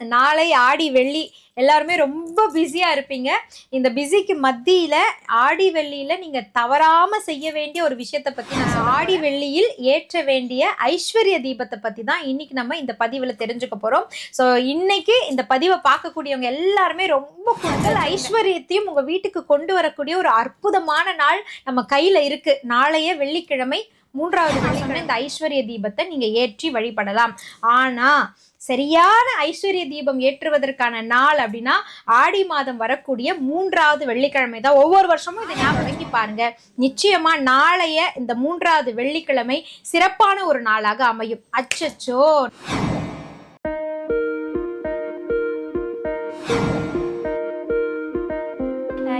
நாளை ஆடி வெள்ளி எல்லாருமே ரொம்ப பிஸியாக இருப்பீங்க. இந்த பிஸிக்கு மத்தியில் ஆடி வெள்ளியில் நீங்கள் தவறாமல் செய்ய வேண்டிய ஒரு விஷயத்தை பற்றி நான் ஆடி வெள்ளியில் ஏற்ற வேண்டிய ஐஸ்வர்ய தீபத்தை பற்றி தான் இன்னைக்கு நம்ம இந்த பதிவில் தெரிஞ்சுக்க போகிறோம் ஸோ இன்றைக்கி இந்த பதிவை பார்க்கக்கூடியவங்க எல்லாருமே ரொம்ப கூடுதல் ஐஸ்வர்யத்தையும் உங்கள் வீட்டுக்கு கொண்டு வரக்கூடிய ஒரு அற்புதமான நாள் நம்ம கையில் இருக்குது நாளைய வெள்ளிக்கிழமை மூன்றாவது வெள்ளிக்கிழமை இந்த ஐஸ்வர்ய தீபத்தை நீங்கள் ஏற்றி வழிபடலாம். ஆனால் சரியான ஐஸ்வர்ய தீபம் ஏற்றுவதற்கான நாள் அப்படின்னா ஆடி மாதம் வரக்கூடிய மூன்றாவது வெள்ளிக்கிழமை தான். ஒவ்வொரு வருஷமும் இதை ஞாபகம் வைக்கி பாருங்க. நிச்சயமா நாளைய இந்த மூன்றாவது வெள்ளிக்கிழமை சிறப்பான ஒரு நாளாக அமையும். அச்சச்சோ!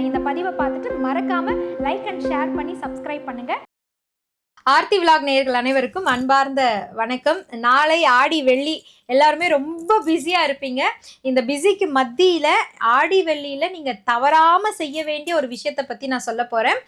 இந்த பதிவை பார்த்துட்டு மறக்காம லைக் அண்ட் ஷேர் பண்ணி சப்ஸ்கிரைப் பண்ணுங்க. ஆர்த்தி விலாக் நேயர்கள் அனைவருக்கும் அன்பார்ந்த வணக்கம். நாளை ஆடி வெள்ளி எல்லாருமே ரொம்ப பிஸியாக இருப்பீங்க. இந்த பிஸிக்கு மத்தியில் ஆடி வெள்ளியில் நீங்கள் தவறாமல் செய்ய வேண்டிய ஒரு விஷயத்தை பற்றி நான் சொல்ல போகிறேன்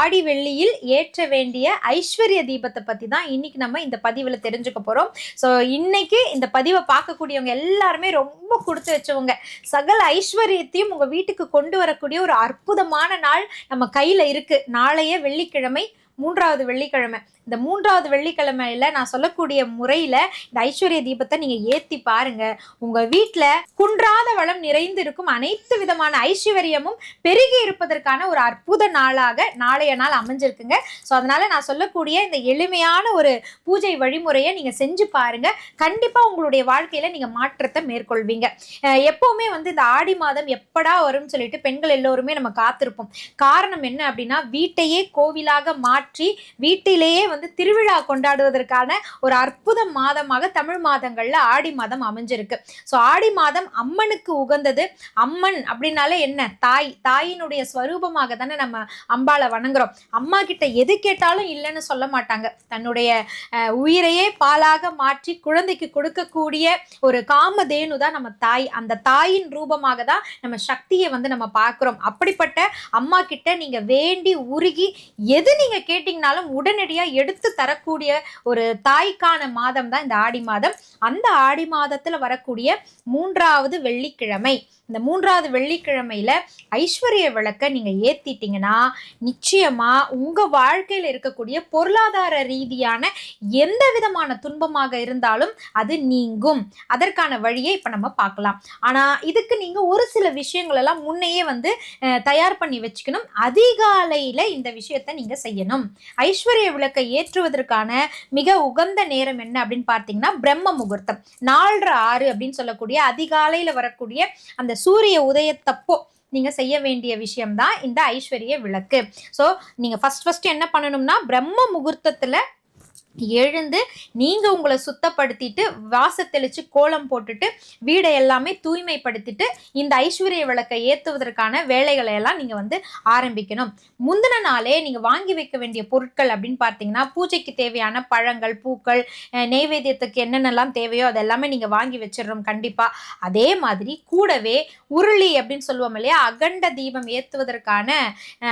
ஆடி வெள்ளியில் ஏற்ற வேண்டிய ஐஸ்வர்ய தீபத்தை பற்றி தான் இன்றைக்கி நம்ம இந்த பதிவில் தெரிஞ்சுக்க போகிறோம் ஸோ இன்றைக்கி இந்த பதிவை பார்க்கக்கூடியவங்க எல்லாருமே ரொம்ப கொடுத்து வச்சவங்க. சகல ஐஸ்வர்யத்தையும் உங்கள் வீட்டுக்கு கொண்டு வரக்கூடிய ஒரு அற்புதமான நாள் நம்ம கையில் இருக்குது நாளைய வெள்ளிக்கிழமை மூன்றாவது வெள்ளிக்கிழமை. இந்த மூன்றாவது வெள்ளிக்கிழமையில நான் சொல்லக்கூடிய முறையில இந்த ஐஸ்வர்ய தீபத்தை நீங்க ஏத்தி பாருங்க. உங்க வீட்டில் குன்றாத வளம் நிறைந்து இருக்கும் அனைத்து விதமான ஐஸ்வர்யமும் பெருகி இருப்பதற்கான ஒரு அற்புத நாளாக நாளைய நாள் அமைஞ்சிருக்குங்க. ஸோ அதனால நான் சொல்லக்கூடிய இந்த எளிமையான ஒரு பூஜை வழிமுறையை நீங்க செஞ்சு பாருங்க. கண்டிப்பா உங்களுடைய வாழ்க்கையில நீங்க மாற்றத்தை மேற்கொள்வீங்க. எப்போவுமே எப்பவுமே வந்து இந்த ஆடி மாதம் எப்படா வரும்னு சொல்லிட்டு பெண்கள் எல்லோருமே நம்ம காத்திருப்போம். காரணம் என்ன அப்படின்னா வீட்டையே கோவிலாக மாற்ற வீட்டிலேயே வந்து திருவிழா கொண்டாடுவதற்கான ஒரு அற்புத மாதமாக தமிழ் மாதங்களில் ஆடி மாதம் அமைஞ்சிருக்கு. ஸோ ஆடி மாதம் அம்மனுக்கு உகந்தது அம்மன் அப்படின்னாலே என்ன? தாய் தாயினுடைய ஸ்வரூபமாக தானே நம்ம அம்பாளை வணங்குறோம். அம்மா கிட்ட எது கேட்டாலும் இல்லைன்னு சொல்ல மாட்டாங்க. தன்னுடைய உயிரையே பாலாக மாற்றி குழந்தைக்கு கொடுக்கக்கூடிய ஒரு காமதேனு தான் நம்ம தாய். அந்த தாயின் ரூபமாக தான் நம்ம சக்தியை வந்து நம்ம பார்க்குறோம். அப்படிப்பட்ட அம்மா கிட்ட நீங்க வேண்டி உருகி எது நீங்க கேட்டிங்கனாலும் உடனடியாக எடுத்து தரக்கூடிய ஒரு தாய்க்கான மாதம் தான் இந்த ஆடி மாதம். அந்த ஆடி மாதத்தில் வரக்கூடிய மூன்றாவது வெள்ளிக்கிழமை. இந்த மூன்றாவது வெள்ளிக்கிழமையில ஐஸ்வர்ய விளக்கை நீங்கள் ஏற்றிட்டிங்கன்னா நிச்சயமாக உங்கள் வாழ்க்கையில் இருக்கக்கூடிய பொருளாதார ரீதியான எந்த விதமான துன்பமாக இருந்தாலும் அது நீங்கும். அதற்கான வழியை இப்போ நம்ம பார்க்கலாம். ஆனால் இதுக்கு நீங்கள் ஒரு சில விஷயங்களெல்லாம் முன்னையே வந்து தயார் பண்ணி வச்சுக்கணும். அதிகாலையில் இந்த விஷயத்தை நீங்கள் செய்யணும். ஐஸ்வர்ய விளக்கை ஏற்றுவதற்கான மிக உகந்த நேரம் என்ன அப்படின்னு பார்த்தீங்கன்னா பிரம்ம முகூர்த்தம். நாலரை ஆறு அப்படின்னு சொல்லக்கூடிய அதிகாலையில் வரக்கூடிய அந்த சூரிய உதயத்தப்போ நீங்க செய்ய வேண்டிய விஷயம்தான் இந்த ஐஸ்வர்ய விளக்கு. ஸோ நீங்க ஃபர்ஸ்ட் ஃபர்ஸ்ட் என்ன பண்ணணும்னா பிரம்ம முகூர்த்தத்தில் எழுந்து நீங்கள் உங்களை சுத்தப்படுத்திட்டு வாச தெளித்து கோலம் போட்டுட்டு வீடை எல்லாமே தூய்மைப்படுத்திட்டு இந்த ஐஸ்வர்ய விளக்கை ஏற்றுவதற்கான வேலைகளை எல்லாம் நீங்கள் வந்து ஆரம்பிக்கணும். முந்தின நாளே நீங்கள் வாங்கி வைக்க வேண்டிய பொருட்கள் அப்படின்னு பார்த்தீங்கன்னா பூஜைக்கு தேவையான பழங்கள் பூக்கள் நெய்வேத்தியத்துக்கு என்னென்னலாம் தேவையோ அதெல்லாமே நீங்கள் வாங்கி வச்சிடறோம் கண்டிப்பாக அதே மாதிரி கூடவே உருளி அப்படின்னு சொல்லுவோம் இல்லையா அகண்ட தீபம் ஏற்றுவதற்கான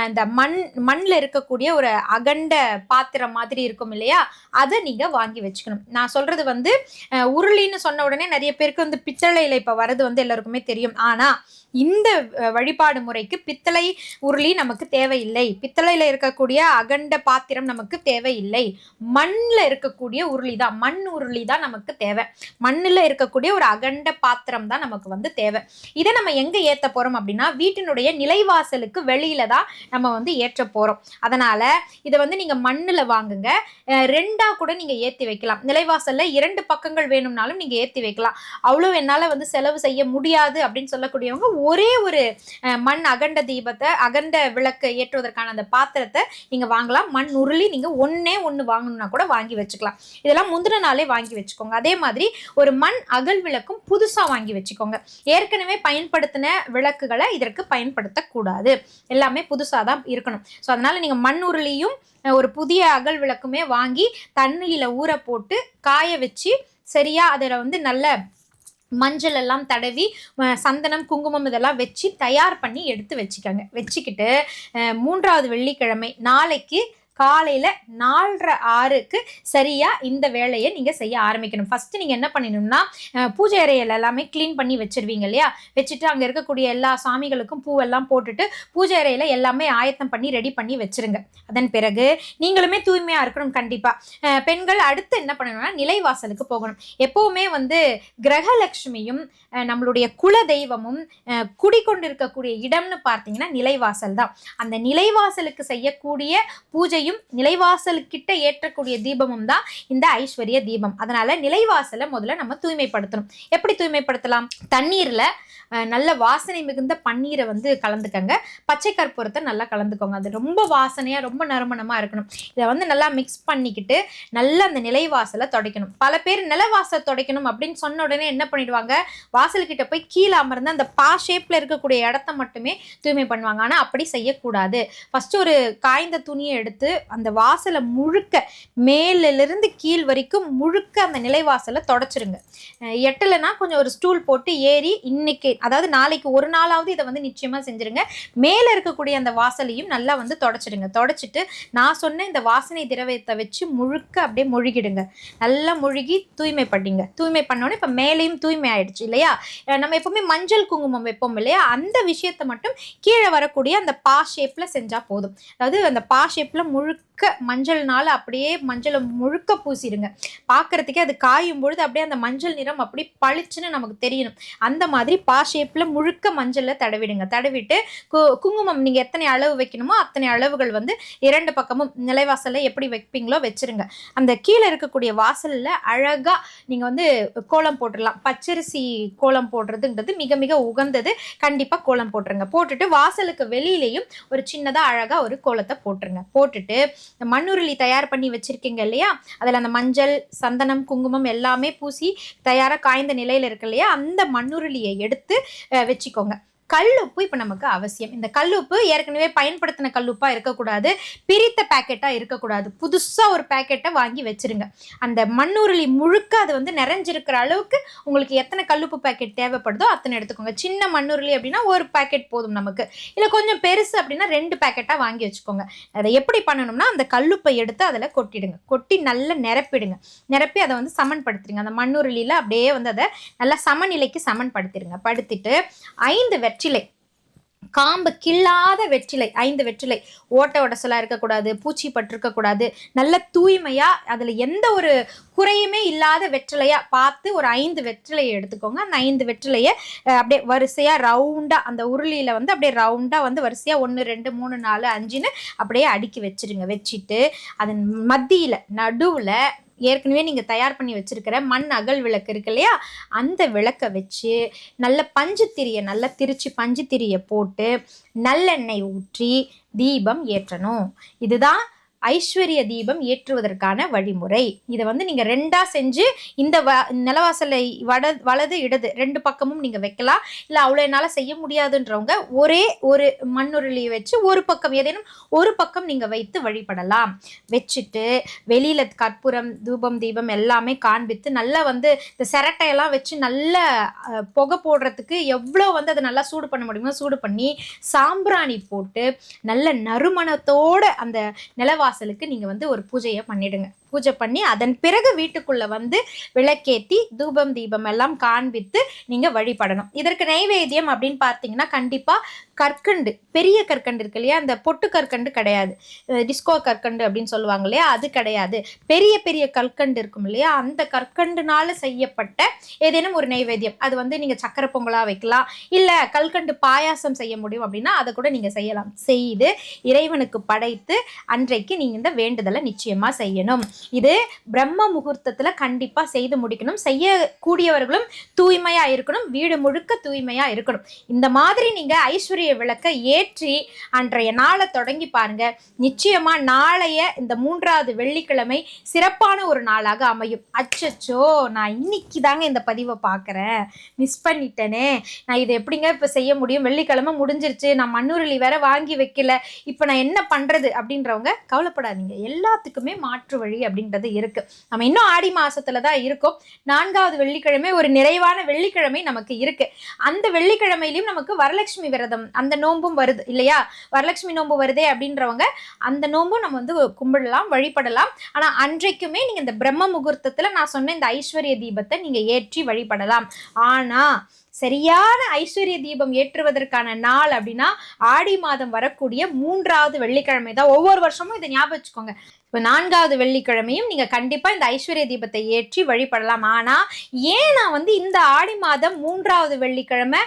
இந்த மண் மண்ணில் இருக்கக்கூடிய ஒரு அகண்ட பாத்திரம் மாதிரி இருக்கும் இல்லையா அதை நீங்கள் வாங்கி வச்சுக்கணும். நான் சொல்கிறது வந்து உருளின்னு சொன்ன உடனே நிறைய பேருக்கு வந்து பித்தளையில் இப்போ வரது வந்து எல்லாருக்குமே தெரியும். ஆனால் இந்த வழிபாடு முறைக்கு பித்தளை உருளி நமக்கு தேவையில்லை. பித்தளையில் இருக்கக்கூடிய அகண்ட பாத்திரம் நமக்கு தேவையில்லை. மண்ணில் இருக்கக்கூடிய உருளி தான் மண் உருளி தான் நமக்கு தேவை. மண்ணில் இருக்கக்கூடிய ஒரு அகண்ட பாத்திரம் தான் நமக்கு வந்து தேவை. இதை நம்ம எங்கே ஏற்ற போகிறோம் அப்படின்னா வீட்டினுடைய நிலைவாசலுக்கு வெளியில தான் நம்ம வந்து ஏற்ற போகிறோம் அதனால் இதை வந்து நீங்கள் மண்ணில் வாங்குங்க. ரெண்டு ரெண்டாக கூட நீங்கள் ஏற்றி வைக்கலாம். நிலைவாசலில் இரண்டு பக்கங்கள் வேணும்னாலும் நீங்கள் ஏற்றி வைக்கலாம். அவ்வளோ என்னால் வந்து செலவு செய்ய முடியாது அப்படின்னு சொல்லக்கூடியவங்க ஒரே ஒரு மண் அகண்ட தீபத்தை அகண்ட விளக்கு ஏற்றுவதற்கான அந்த பாத்திரத்தை நீங்கள் வாங்கலாம். மண் உருளி நீங்கள் ஒன்றே ஒன்று வாங்கணும்னா கூட வாங்கி வச்சுக்கலாம். இதெல்லாம் முந்தின நாளே வாங்கி வச்சுக்கோங்க. அதே மாதிரி ஒரு மண் அகல் விளக்கும் புதுசாக வாங்கி வச்சுக்கோங்க. ஏற்கனவே பயன்படுத்தின விளக்குகளை இதற்கு பயன்படுத்தக்கூடாது. எல்லாமே புதுசாக தான் இருக்கணும். ஸோ அதனால் நீங்கள் மண் உருளியும் ஒரு புதிய அகல் விளக்குமே வாங்கி தண்ணியில் ஊற போட்டு காய வச்சு சரியா அதில் வந்து நல்ல மஞ்சள் எல்லாம் தடவி சந்தனம் குங்குமம் இதெல்லாம் வச்சு தயார் பண்ணி எடுத்து வச்சுக்கோங்க. வச்சுக்கிட்டு மூன்றாவது வெள்ளிக்கிழமை நாளைக்கு காலையில் நாலரை ஆறுக்கு சரியாக இந்த வேலையை நீங்கள் செய்ய ஆரம்பிக்கணும். ஃபஸ்ட்டு நீங்கள் என்ன பண்ணணும்னா பூஜை அறையில் எல்லாமே க்ளீன் பண்ணி வச்சிருவீங்க இல்லையா? வச்சுட்டு அங்கே இருக்கக்கூடிய எல்லா சாமிகளுக்கும் பூவெல்லாம் போட்டுட்டு பூஜை அறையில் எல்லாமே ஆயத்தம் பண்ணி ரெடி பண்ணி வச்சிருங்க. அதன் பிறகு நீங்களுமே தூய்மையாக இருக்கணும் கண்டிப்பாக பெண்கள் அடுத்து என்ன பண்ணணும்னா நிலைவாசலுக்கு போகணும். எப்போவுமே வந்து கிரகலட்சுமியும் நம்மளுடைய குல தெய்வமும் குடிக்கொண்டிருக்கக்கூடிய இடம்னு பார்த்தீங்கன்னா நிலைவாசல் தான். அந்த நிலைவாசலுக்கு செய்யக்கூடிய பூஜையும் நிலைவாசலுக்கிட்ட ஏற்றக்கூடிய தீபமும் தான் இந்த ஐஸ்வர்ய தீபம். அதனால நிலைவாசலை முதல்ல நம்ம தூய்மைப்படுத்தணும். எப்படி தூய்மைப்படுத்தலாம்? தண்ணீர்ல நல்ல வாசனை மிகுந்த பன்னீரை வந்து கலந்துக்கங்க. பச்சை கற்பூரத்தை நல்லா கலந்துக்கோங்க. அது ரொம்ப வாசனையாக ரொம்ப நறுமணமாக இருக்கணும். இதை வந்து நல்லா மிக்ஸ் பண்ணிக்கிட்டு நல்லா அந்த நிலைவாசலை துடைக்கணும். பல பேர் நிலவாசல் துடைக்கணும் அப்படின்னு சொன்ன உடனே என்ன பண்ணிடுவாங்க? வாசல்கிட்ட போய் கீழே அமர்ந்து அந்த பா ஷேப்பில் இருக்கக்கூடிய இடத்த மட்டுமே தூய்மை பண்ணுவாங்க. ஆனால் அப்படி செய்யக்கூடாது. ஃபஸ்ட்டு ஒரு காய்ந்த துணியை எடுத்து அந்த வாசலை முழுக்க மேலிருந்து கீழ் வரைக்கும் முழுக்க அந்த நிலைவாசலை தொடச்சிருங்க. எட்டலைன்னா கொஞ்சம் ஒரு ஸ்டூல் போட்டு ஏறி இன்னைக்கு அதாவது நாளைக்கு ஒரு நாளாவது இதை வந்து நிச்சயமாக செஞ்சுருங்க. மேலே இருக்கக்கூடிய அந்த வாசலையும் நல்லா வந்து தொடச்சிடுங்க. தொடச்சிட்டு நான் சொன்ன இந்த வாசனை திரவியத்தை வச்சு முழுக்க அப்படியே முழுகிடுங்க. நல்லா முழுகி தூய்மை பண்ணிங்க. தூய்மை பண்ணோன்னே இப்போ மேலேயும் தூய்மை ஆயிடுச்சு இல்லையா? நம்ம எப்பவுமே மஞ்சள் குங்குமம் வைப்போம் இல்லையா? அந்த விஷயத்தை மட்டும் கீழே வரக்கூடிய அந்த பா ஷேப்பில் செஞ்சால் போதும். அதாவது அந்த பா work முழுக்க மஞ்சள்னால அப்படியே மஞ்சளை முழுக்க பூசிடுங்க. பார்க்கறதுக்கே அது காயும் பொழுது அப்படியே அந்த மஞ்சள் நிறம் அப்படி பளிச்சுன்னு நமக்கு தெரியணும். அந்த மாதிரி பா ஷேப்பில் முழுக்க மஞ்சளில் தடவிடுங்க. தடவிட்டு கு- குங்குமம் நீங்கள் எத்தனை அளவு வைக்கணுமோ அத்தனை அளவுகள் வந்து இரண்டு பக்கமும் நிலைவாசலில் எப்படி வைப்பீங்களோ வச்சிருங்க. அந்த கீழே இருக்கக்கூடிய வாசலில் அழகாக நீங்கள் வந்து கோலம் போட்டுடலாம். பச்சரிசி கோலம் போடுறதுன்றது மிக மிக உகந்தது. கண்டிப்பாக கோலம் போட்டுருங்க. போட்டுட்டு வாசலுக்கு வெளியிலையும் ஒரு சின்னதாக அழகாக ஒரு கோலத்தை போட்டுருங்க. போட்டுட்டு இந்த மண்ணுருளி தயார் பண்ணி வச்சுருக்கீங்க இல்லையா? அதில் அந்த மஞ்சள் சந்தனம் குங்குமம் எல்லாமே பூசி தயாராக காய்ந்த நிலையில் இருக்கு இல்லையா? அந்த மண்ணுருளியை எடுத்து வச்சுக்கோங்க. கல்லுப்பு இப்போ நமக்கு அவசியம். இந்த கல்லுப்பு ஏற்கனவே பயன்படுத்தின கல்லுப்பாக இருக்கக்கூடாது. பிரித்த பேக்கெட்டாக இருக்கக்கூடாது. புதுசாக ஒரு பேக்கெட்டை வாங்கி வச்சிருங்க. அந்த மண்ணுருளி முழுக்க அது வந்து நிறைஞ்சிருக்கிற அளவுக்கு உங்களுக்கு எத்தனை கல்லுப்பு பேக்கெட் தேவைப்படுதோ அத்தனை எடுத்துக்கோங்க. சின்ன மண்ணுருளி அப்படின்னா ஒரு பேக்கெட் போதும் நமக்கு. இல்லை கொஞ்சம் பெருசு அப்படின்னா ரெண்டு பேக்கெட்டாக வாங்கி வச்சுக்கோங்க. அதை எப்படி பண்ணணும்னா அந்த கல்லுப்பை எடுத்து அதில் கொட்டிடுங்க. கொட்டி நல்லா நிரப்பிடுங்க. நிரப்பி அதை வந்து சமன்படுத்திடுங்க. அந்த மண்ணுருளியில் அப்படியே வந்து அதை நல்லா சமநிலைக்கு சமன்படுத்திடுங்க. படுத்திட்டு ஐந்து வெற்றிலை. காம்பு கில்லாத வெற்றிலை ஐந்து வெற்றிலை. ஓட்ட உடசலாக இருக்கக்கூடாது பூச்சி பட்டிருக்கக்கூடாது. நல்ல தூய்மையாக அதில் எந்த ஒரு குறையுமே இல்லாத வெற்றிலையாக பார்த்து ஒரு ஐந்து வெற்றிலையை எடுத்துக்கோங்க. அந்த ஐந்து வெற்றிலையை அப்படியே வரிசையாக ரவுண்டாக அந்த உருளியில் வந்து அப்படியே ரவுண்டாக வந்து வரிசையாக ஒன்று ரெண்டு மூணு நாலு அஞ்சுன்னு அப்படியே அடுக்கி வச்சுருங்க. வச்சுட்டு அதன் மத்தியில் நடுவில் ஏற்கனவே நீங்கள் தயார் பண்ணி வச்சுருக்கிற மண் அகல் விளக்கு இருக்கு இல்லையா? அந்த விளக்கை வச்சு நல்ல பஞ்சு திரியை நல்லா திரிச்சு பஞ்சு திரியை போட்டு நல்லெண்ணெய் ஊற்றி தீபம் ஏற்றணும். இதுதான் ஐஸ்வர்ய தீபம் ஏற்றுவதற்கான வழிமுறை. இதை வந்து நீங்கள் ரெண்டாக செஞ்சு இந்த வ நிலவாசலை வட வலது இடது ரெண்டு பக்கமும் நீங்கள் வைக்கலாம். இல்லை அவ்வளோ என்னால் செய்ய முடியாதுன்றவங்க ஒரே ஒரு மண்ணுருளியை வச்சு ஒரு பக்கம் ஏதேனும் ஒரு பக்கம் நீங்கள் வைத்து வழிபடலாம். வச்சுட்டு வெளியில் கற்பூரம் தூபம் தீபம் எல்லாமே காண்பித்து நல்லா வந்து இந்த சிரட்டையெல்லாம் வச்சு நல்ல புகை போடுறதுக்கு எவ்வளோ வந்து அதை நல்லா சூடு பண்ண முடியுமோ சூடு பண்ணி சாம்பிராணி போட்டு நல்ல நறுமணத்தோட அந்த வாசலுக்கு நீங்க வந்து ஒரு பூஜையை பண்ணிடுங்க. பூஜை பண்ணி அதன் பிறகு வீட்டுக்குள்ளே வந்து விளக்கேத்தி தூபம் தீபம் எல்லாம் காண்பித்து நீங்கள் வழிபடணும். இதற்கு நைவேத்தியம் அப்படின்னு பார்த்தீங்கன்னா கண்டிப்பாக கற்கண்டு பெரிய கற்கண்டு இருக்கு இல்லையா? அந்த பொட்டு கற்கண்டு கிடையாது. டிஸ்கோ கற்கண்டு அப்படின்னு சொல்லுவாங்க இல்லையா? அது கிடையாது. பெரிய பெரிய கற்கண்டு இருக்கும் இல்லையா? அந்த கற்கண்டுனால செய்யப்பட்ட ஏதேனும் ஒரு நைவேத்தியம். அது வந்து நீங்கள் சக்கரை பொங்கலாக வைக்கலாம் இல்லை கல்கண்டு பாயாசம் செய்ய முடியும் அப்படின்னா அதை கூட நீங்கள் செய்யலாம். செய்து இறைவனுக்கு படைத்து அன்றைக்கு நீங்கள் இந்த வேண்டுதலை நிச்சயமாக செய்யணும். இது பிரம்ம முகூர்த்தத்தில் கண்டிப்பாக செய்து முடிக்கணும். செய்யக்கூடியவர்களும் தூய்மையாக இருக்கணும். வீடு முழுக்க தூய்மையாக இருக்கணும். இந்த மாதிரி நீங்கள் ஐஸ்வர்ய விளக்கை ஏற்றி அன்றைய நாளை தொடங்கி பாருங்க. நிச்சயமாக நாளைய இந்த மூன்றாவது வெள்ளிக்கிழமை சிறப்பான ஒரு நாளாக அமையும். அச்சச்சோ நான் இன்னைக்கு தாங்க இந்த பதிவை பார்க்குறேன் மிஸ் பண்ணிட்டேனே. நான் இதை எப்படிங்க இப்போ செய்ய முடியும்? வெள்ளிக்கிழமை முடிஞ்சிருச்சு. நான் மண்ணுருளி வேற வாங்கி வைக்கல. இப்போ நான் என்ன பண்ணுறது அப்படின்றவங்க கவலைப்படாதீங்க. எல்லாத்துக்குமே மாற்று வழி அப்படின்றது இருக்கு. நம்ம இன்னும் ஆடி மாசத்துல தான் இருக்கோம். நான்காவது வெள்ளிக்கிழமை ஒரு நிறைவான வெள்ளிக்கிழமை நமக்கு இருக்கு. அந்த வெள்ளிக்கிழமையிலும் நமக்கு வரலட்சுமி விரதம் அந்த நோன்பும் வருது இல்லையா? வரலட்சுமி நோன்பு வருதே அப்படின்றவங்க அந்த நோன்பும் நம்ம வந்து கும்பிடலாம் வழிபடலாம். ஆனா அன்றைக்குமே நீங்க இந்த பிரம்ம முகூர்த்தத்துல நான் சொன்ன இந்த ஐஸ்வர்ய தீபத்தை நீங்க ஏற்றி வழிபடலாம். ஆனா சரியான ஐஸ்வர்ய தீபம் ஏற்றுவதற்கான நாள் அப்படின்னா ஆடி மாதம் வரக்கூடிய மூன்றாவது வெள்ளிக்கிழமை தான் ஒவ்வொரு வருஷமும் இதை ஞாபகம் வச்சுக்கோங்க. இப்போ நான்காவது வெள்ளிக்கிழமையும் நீங்கள் கண்டிப்பாக இந்த ஐஸ்வர்ய தீபத்தை ஏற்றி வழிபடலாம். ஆனால் ஏன் நான் வந்து இந்த ஆடி மாதம் மூன்றாவது வெள்ளிக்கிழமை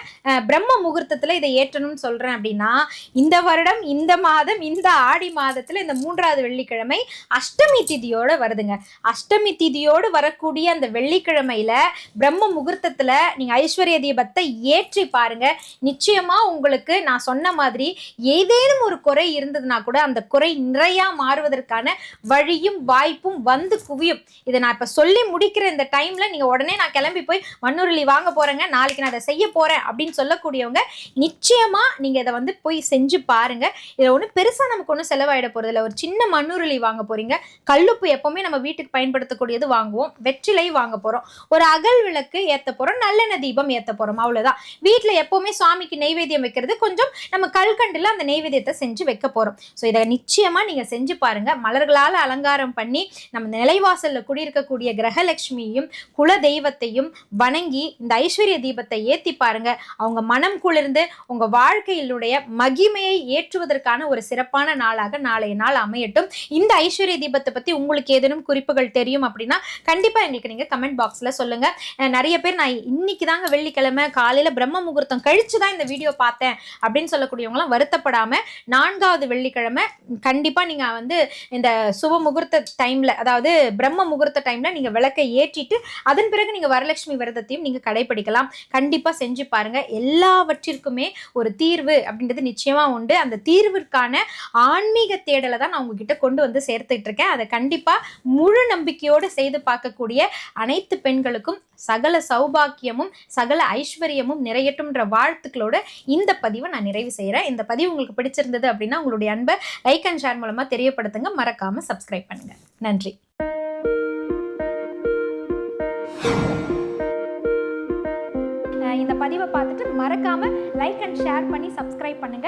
பிரம்ம முகூர்த்தத்தில் இதை ஏற்றணும்னு சொல்கிறேன் அப்படின்னா இந்த வருடம் இந்த மாதம் இந்த ஆடி மாதத்தில் இந்த மூன்றாவது வெள்ளிக்கிழமை அஷ்டமி திதியோடு வருதுங்க. அஷ்டமி திதியோடு வரக்கூடிய அந்த வெள்ளிக்கிழமையில் பிரம்ம முகூர்த்தத்தில் நீங்கள் ஐஸ்வர்ய தீபத்தை ஏற்றி பாருங்க. நிச்சயமாக உங்களுக்கு நான் சொன்ன மாதிரி ஏதேனும் ஒரு குறை இருந்ததுன்னா கூட அந்த குறை நிறையா மாறுவதற்கான வழியும் வாய்ப்பும் வந்து குவியும். இதை நான் இப்போ சொல்லி முடிக்கிற இந்த டைமில் நீங்கள் உடனே நான் கிளம்பி போய் மண்ணுருளி வாங்க போகிறேங்க நாளைக்கு நான் அதை செய்ய போகிறேன் அப்படின்னு சொல்லக்கூடியவங்க நிச்சயமாக நீங்கள் இதை வந்து போய் செஞ்சு பாருங்கள் இதை ஒன்றும் பெருசாக நமக்கு ஒன்றும் செலவாயிட போகிறதில்ல இல்லை. ஒரு சின்ன மண்ணுருளி வாங்க போகிறீங்க கல்லுப்பு எப்போவுமே நம்ம வீட்டுக்கு பயன்படுத்தக்கூடியது வாங்குவோம். வெற்றிலை வாங்க போகிறோம் ஒரு அகல் விளக்கு ஏற்ற போகிறோம் நல்லெண்ணெய் தீபம் ஏற்ற போகிறோம் அவ்வளோதான் வீட்டில் எப்போவுமே சுவாமிக்கு நெய்வேத்தியம் வைக்கிறது கொஞ்சம் நம்ம கல்கண்டில் அந்த நெய்வேத்தியத்தை செஞ்சு வைக்க போகிறோம் ஸோ இதை நிச்சயமாக நீங்கள் செஞ்சு பாருங்கள் மலர்களாக மலர்களால அலங்காரம் பண்ணி நம்ம நிலைவாசலில் குடியிருக்கக்கூடிய கிரகலட்சுமியையும் குல தெய்வத்தையும் வணங்கி இந்த ஐஸ்வர்ய தீபத்தை ஏற்றி பாருங்க. அவங்க மனம் குளிர்ந்து உங்க வாழ்க்கையிலுடைய மகிமையை ஏற்றுவதற்கான ஒரு சிறப்பான நாளாக நாளைய நாள் அமையட்டும். இந்த ஐஸ்வர்ய தீபத்தை பத்தி உங்களுக்கு ஏதேனும் குறிப்புகள் தெரியும் அப்படின்னா கண்டிப்பா எங்களுக்கு நீங்க கமெண்ட் பாக்ஸ்ல சொல்லுங்க. நிறைய பேர் நான் இன்னைக்கு தாங்க வெள்ளிக்கிழமை காலையில பிரம்ம முகூர்த்தம் கழித்து தான் இந்த வீடியோ பார்த்தேன் அப்படின்னு சொல்லக்கூடியவங்களாம் வருத்தப்படாம நான்காவது வெள்ளிக்கிழமை கண்டிப்பா நீங்க வந்து இந்த சுப முகூர்த்த டைம்ல அதாவது பிரம்ம முகூர்த்த டைம்ல நீங்க விளக்கை ஏற்றிட்டு அதன் பிறகு நீங்க வரலட்சுமி விரதத்தையும் நீங்க கடைபிடிக்கலாம். கண்டிப்பா செஞ்சு பாருங்க. எல்லாவற்றிற்குமே ஒரு தீர்வு அப்படின்றது நிச்சயமா உண்டு. அந்த தீர்விற்கான ஆன்மீக தேடலை தான் நான் உங்ககிட்ட கொண்டு வந்து சேர்த்துட்டு இருக்கேன். அதை கண்டிப்பா முழு நம்பிக்கையோடு செய்து பார்க்கக்கூடிய அனைத்து பெண்களுக்கும் சகல சௌபாக்கியமும் சகல ஐஸ்வர்யமும் நிறையட்டும்ன்ற வாழ்த்துக்களோட இந்த பதிவை நான் நிறைவு செய்கிறேன் இந்த பதிவு உங்களுக்கு பிடிச்சிருந்தது அப்படின்னா உங்களுடைய அன்பை லைக் அண்ட் ஷேர் மூலமாக தெரியப்படுத்துங்க. சப்ஸ்கிரைப் பண்ணுங்க. நன்றி. இந்த பதிவை பார்த்துட்டு மறக்காம லைக் அண்ட் ஷேர் பண்ணி சப்ஸ்கிரைப் பண்ணுங்க.